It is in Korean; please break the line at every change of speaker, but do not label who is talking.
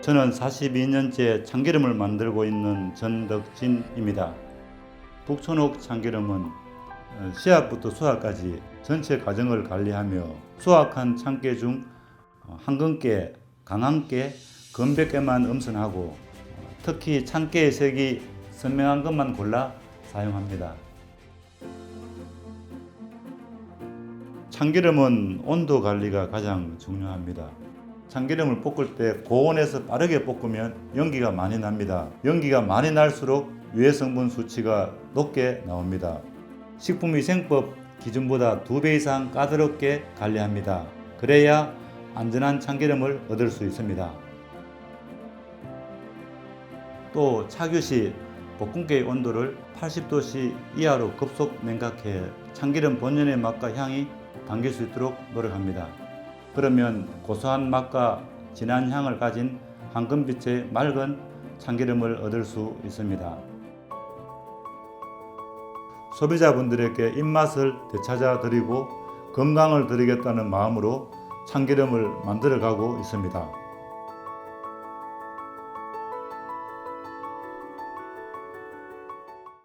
저는 42년째 참기름을 만들고 있는 전덕진입니다. 북촌옥 참기름은 어, 씨앗부터 수확까지 전체 과정을 관리하며 수확한 참깨 중 어, 한근깨, 강한깨, 건백깨만 엄선하고 어, 특히 참깨의 색이 선명한 것만 골라 사용합니다. 참기름은 온도 관리가 가장 중요합니다. 참기름을 볶을 때 고온에서 빠르게 볶으면 연기가 많이 납니다. 연기가 많이 날수록 유해 성분 수치가 높게 나옵니다. 식품위생법 기준보다 두배 이상 까다롭게 관리합니다. 그래야 안전한 참기름을 얻을 수 있습니다. 또 착유 시 볶음깨의 온도를 80도씨 이하로 급속 냉각해 참기름 본연의 맛과 향이 담길 수 있도록 노력합니다. 그러면 고소한 맛과 진한 향을 가진 황금빛의 맑은 참기름을 얻을 수 있습니다. 소비자분들에게 입맛을 되찾아 드리고 건강을 드리겠다는 마음으로 참기름을 만들어 가고 있습니다.